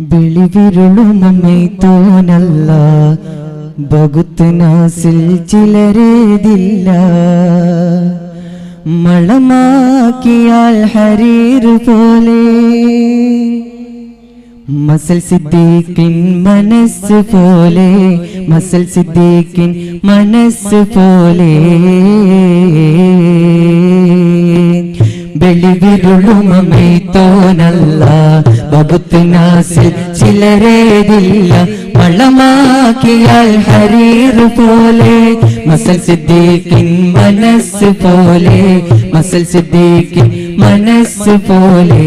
വെളിവിരുളുമമ്മൈ തോനല്ല. ബകുത്ത് Nasil ചിലരേതില്ല. മളമാക്കിയാൽ Harir പോലെ. Muscle സിദ്ദീഖിൻ മനസ്സ് പോലെ. മസൽ സിദ്ദീഖിൻ മനസ്സ് പോലെ. വെളിവിരുളുമൈ തോനല്ല. വകുത്ത് നാസിൽ ചിലരേതില്ല. മളമാക്കിയാൽ ഹരീർ പോലെ മസൽ സിദ്ദീഖിൻ മനസ്സ് പോലെ മസൽ സിദ്ദീഖിൻ മനസ്സ് പോലെ.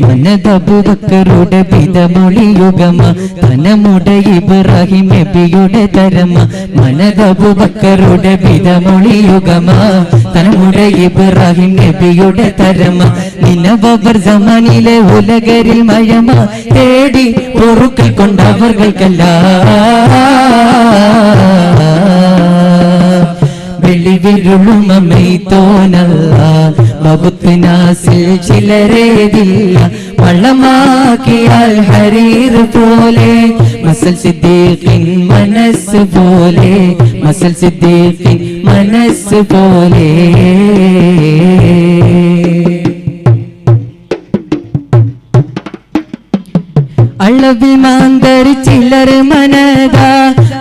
മനതബുബക്കറുടെ പിതമൊളിയുഗമ തനമുടെ ഇബ്രാഹിം നബിയുടെ തരമ മനതബുബക്കറുടെ പിതമൊളിയുഗമ തനമുടെ ഇബ്രാഹിം നബിയുടെ തരമ നിനവർ സമാനിലെ ഉലകരിൽ മയമ തേടി പൊറുക്കൽ കൊണ്ടവർകൾക്കല്ല വെളിവിരുളുമൈ തോനല്ല വകുത്ത് നാസിൽ ചിലരേതില്ല വള്ളമാക്കിയാൽ ഹരീർ പോലെ. മസൽ സിദ്ദീഖിൻ മനസ്സ് പോലെ. മസൽ സിദ്ദീഖിൻ മനസ്സ് പോലെ. അളവിൽ മാന്തർ ചിലർ മനത.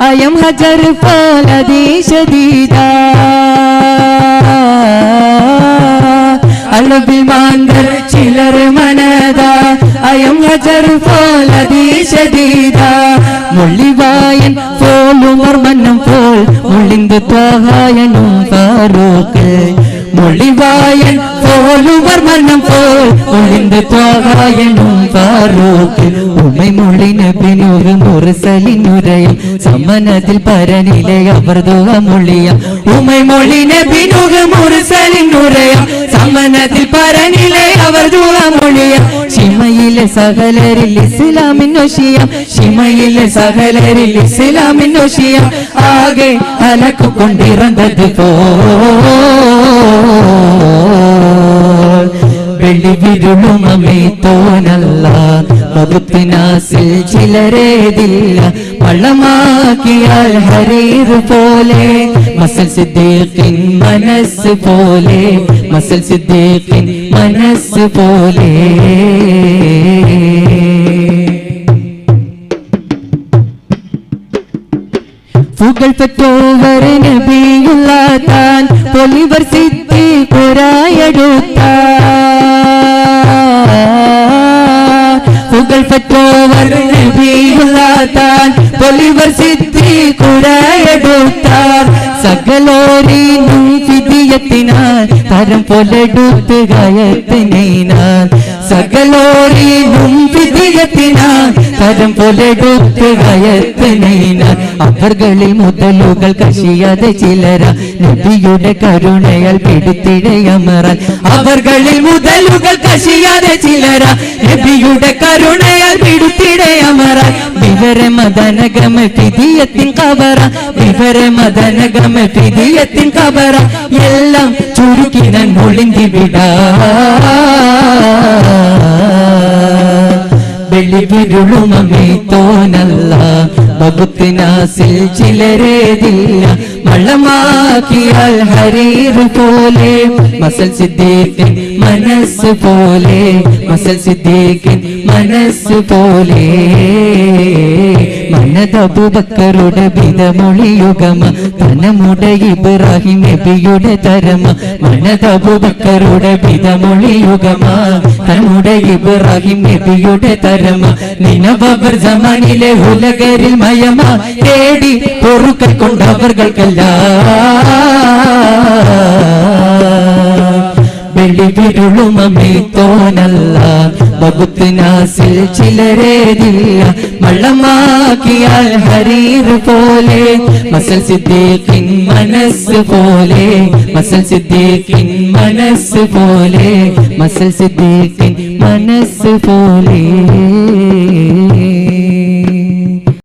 അയം ഹജർ പോലതീശതീത അളവിൽ മാന്തർ ചിലർ മനത അയം ഹജർ പോലതീശതീത മുള്ളിവായൻ പോലുമർ മന്നം പോൽ മുള്ളിന്ത് ത്വാഹായനും ഫാറൂഖ്. മൊഴിവായൻ പോലുവർ മന്നം പോൽ ഒളിന്ത് ത്വാഹായനും ഫാറൂഖ്. ഉമ്മൈ മൊഴിനബിനുക മുറിസലിനുരയിൽ സമനത്തിൽ പരനിലെ അവർ ദുഹമൊഴിയം ഉമ്മൈ മൊഴിനബിനുക മുറസലിനുരയം സമനത്തിൽ പരനിലെ അവർ ദുഹമൊഴിയം ഷിമയിലെ സകലരിൽ ഇസ്ലാമിനൊഷിയം ഷിമയിലെ സകലരിൽ ഇസ്ലാമിനൊഷിയം ആകെ അലക്കു കൊണ്ടിറന്നത് പോ വെളിവിരുളുമേ തോനല്ല. വകുപ്പ് നാസിൽ ചിലരേതില്ല പള്ളമാക്കിയാൽ ഹരീർ പോലെ. മസൽ സിദ്ദീഖിൻ മനസ്സ് പോലെ. മസൽ സിദ്ദീഖിൻ മനസ്സ് പോലെ. പുകൾ പെറ്റോവർ നബിയുള്ള താൻ പൊലിവർ സിദ്ധി കുരായെടുത്ത പുകൾ പെറ്റോവർ നബിയുള്ള താൻ പൊലിവർ സിദ്ധി കുരായെടുത്ത സകലോരീനും തരം പൊലെടുത്ത് സകലോറിയും സകലോരീനും വിധിയത്തിനാൽ തരം പൊലെടുത്ത് ഗയത്തിനാൽ അവർകളിൽ മുതലുകൾ കശിയാതെ ചിലര നബിയുടെ കരുണയാൽ പിടിത്തിടയമറാൻ അവർകളിൽ മുതലുകൾ കശിയാതെ ചിലര നബിയുടെ കരുണയാൽ വിവര മദനഗമ ഫിദിയത്തിൻ കബറ. വിവര മദനഗമ ഫിദിയത്തിൻ കബറ. എല്ലാം ചുരുക്കി ഞാൻ ഒളിന്തി വിടാ. വെളിവിരുളുമേ തോനല്ല. വകുത്ത് നാസിൽ ചിലരേതില്ല മള്ളമാക്കിയാൽ ഹരീർ പോലെ. മസൽ സിദ്ദീഖിൻ മനസ്സ് പോലെ. മസൽ സിദ്ദീഖിൻ മനസ്സ് പോലെ. മനതബുബക്കറുടെ ബിതമൊഴിയുഗമ തനമുടെ ഇബ്രാഹിം നബിയുടെ തരമ മനതബുബക്കറുടെ ബിതമൊഴിയുഗമ തനമുടെ ഇബ്രാഹിം നബിയുടെ തരമ നിനവർ ജമാനിലെ ഉലകരിൽ മയമ തേടി പൊറുക്കൽ കൊണ്ടവർകൾക്കല്ല വെളിവിരുളുമേ തോനല്ല വകുത്ത് നാസിൽ ചിലരേതില്ല മള്ളമാക്കിയാൽ ഹരീർ പോലെ. മസൽ സിദ്ദീഖിൻ മനസ്സ് പോലെ. മസൽ സിദ്ദീഖിൻ മനസ്സ് പോലെ. മസൽ സിദ്ദീഖിൻ മനസ്സ് പോലെ.